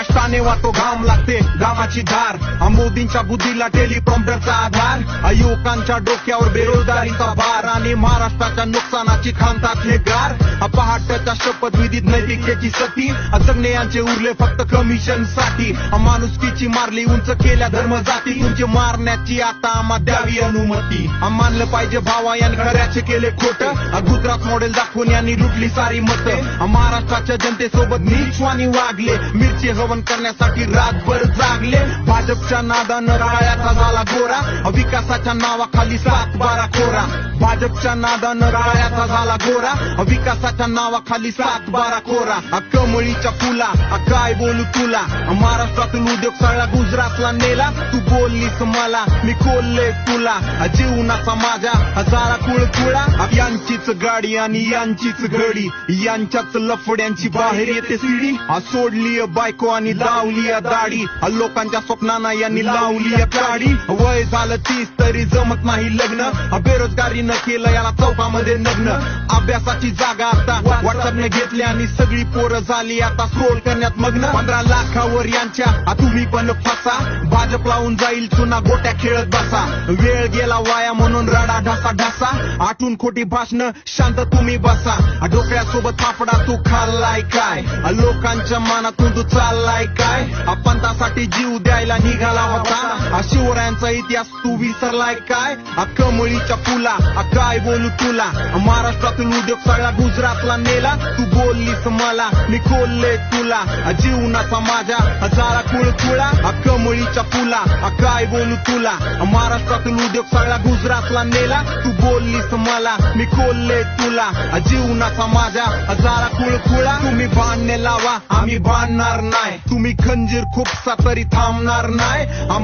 कष्टाने वाटो घाम लागते घामाची धार. आ मोदींच्या बुद्धीला टेलिप्रॉम्प्टरचा आधार. अयुवकांच्या डोक्यावर बेरोजगारीचा भार आणि महाराष्ट्राच्या नुकसानाची खांतात हे गार. आ पहाटच्या शपथविधीत नैतिकतेची सती. आ यांचे उरले फक्त कमिशनसाठी आ माणुसकीची मारली उंच केल्या धर्म जाती. तुमचे मारण्याची आता आम्हा द्यावी अनुमती. मानलं पाहिजे भावा यांनी खऱ्याचे केले खोट. गुजरात मॉडेल दाखवून यांनी लुटली सारी मत. महाराष्ट्राच्या जनतेसोबत नीचवानी वागले. मिरची हवा हवन करण्यासाठी रातभर जागले. भाजपच्या नादानं राळ्याचा झाला गोरा. विकासाच्या नावाखाली सात बारा खोरा. भाजपच्या नादानं राळ्याचा झाला गोरा. विकासाच्या नावाखाली सात बारा खोरा. कमळीच्या फुला. काय बोलू तुला? महाराष्ट्रातून उद्योग सगळा गुजरातला नेला. तू बोललीस मला. मी खोलले तुला. जीवनाचा माझ्या. हजारा कुळकुळा यांचीच गाडी आणि यांचीच घडी. यांच्याच लफड्यांची बाहेर येते सिडी. सोडली बायको आणि लावली दाढी. लोकांच्या स्वप्नांना यांनी लावली काढी वय झालं तीस तरी जमत नाही लग्न. बेरोजगारी न केलं याला चौकामध्ये नग्न. अभ्यासाची जागा आता व्हॉट्सअपने घेतली आणि सगळी पोरं झाली आता स्क्रोल करण्यात मग्न. पंधरा लाखावर यांच्या तुम्ही पण फसा. भाजप लावून जाईल चुना गोट्या खेळत बसा. वेळ गेला वाया म्हणून रडा ढासा ढासा. आठून खोटी भाषण शांत तुम्ही बसा. डोक्यासोबत डोकऱ्यासोबत तू खाल्लाय काय? लोकांच्या मनातून तू चाललाय काय? आपण त्यासाठी जीव द्यायला निघाला होता. आ शिवरायांचा इतिहास तू विसरलाय काय? आ कमळीच्या फुला आ काय बोलू तुला? आ महाराष्ट्रातील उद्योग सगळा गुजरातला नेला. तू बोललीस मला मी खोलले तुला. जीवनाचा माझ्या हजारा कुळकुळा. आ कमळीच्या फुला आ काय बोलू तुला? आ महाराष्ट्रातील उद्योग सगळा गुजरातला नेला. तू बोललीस मला मी खोलले तुला. जीवनाचा माझ्या हजारा कुळकुळा. तुम्ही बांधणे लावा आम्ही बांधणार नाही. तुम्ही खंजीर खूपसा तरी थांबणार नाही. आ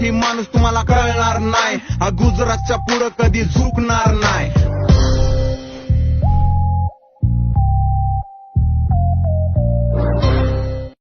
मराठी माणूस तुम्हाला कळणार नाही. हा गुजरातच्या पुढं कधी झुकणार नाही.